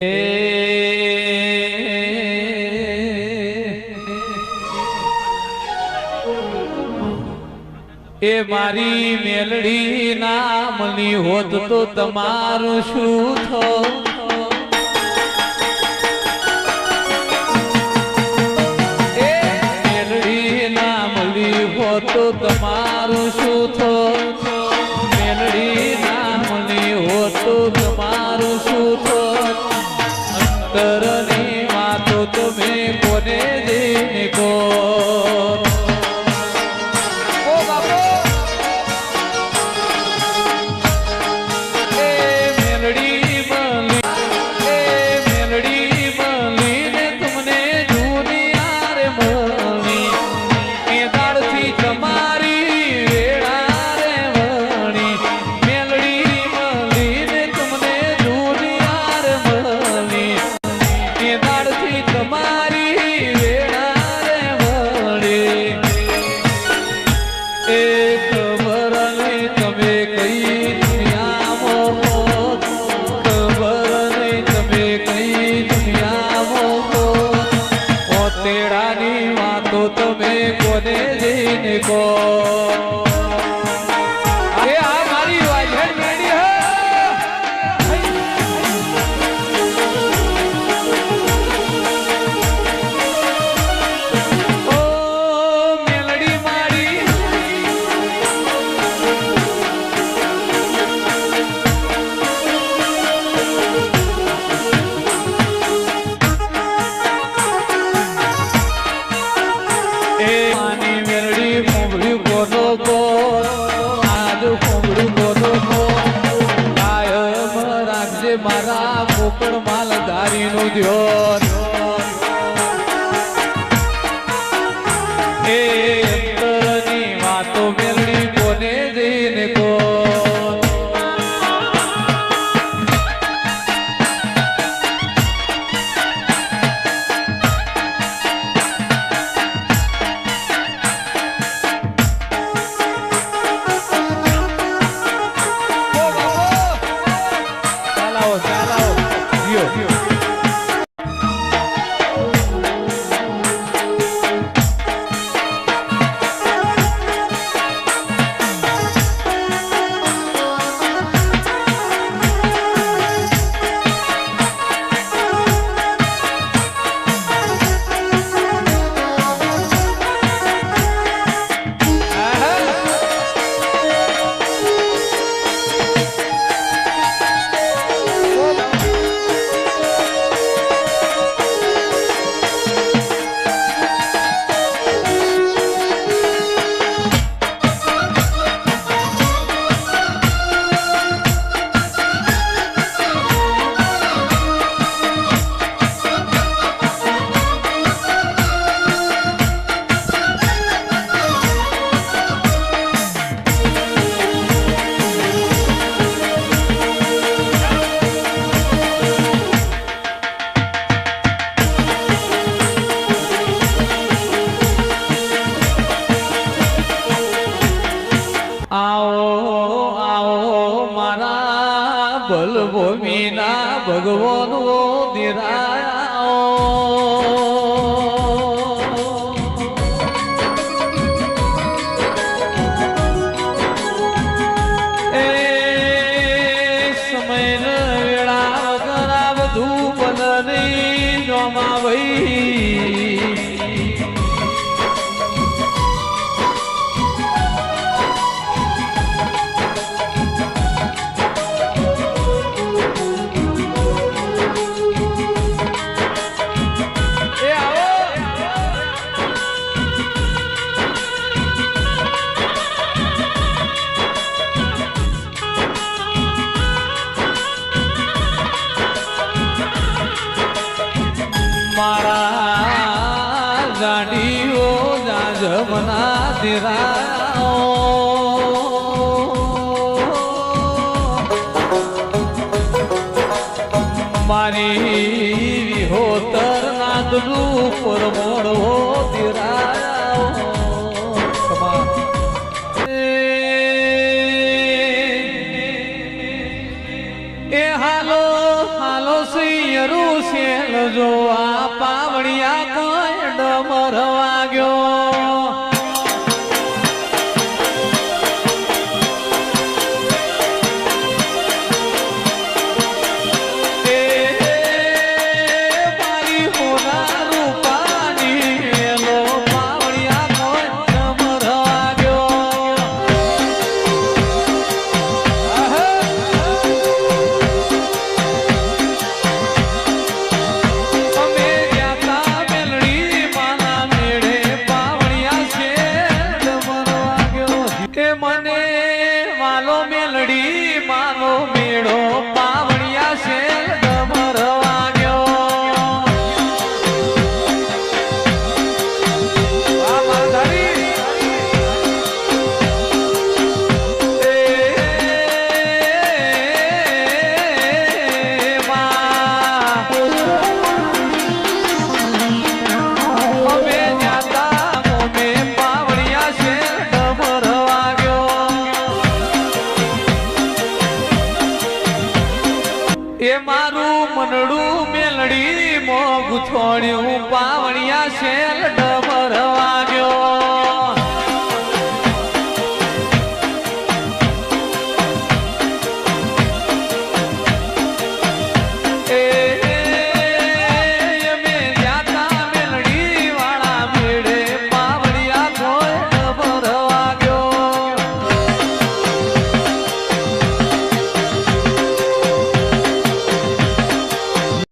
એ મારી મેલડી નામની હોત તો તમારું શું એ મેલડી નામની હોત તો તમારું શું को પણ માલધારી નું દ્યો. ભૂમિના ભગવાનો દિરાઓ એ સમય વેળા વગર બધું બનની જમાવઈ દેવા મારી હોતર નાદલું પરમોડવો એ હાલો હાલો સિયરું સેલ જોવા પાવડિયા કોઈ ડમર વાગ્યો. મારું મનડું મેલડી મોગ છોડ્યું શેલ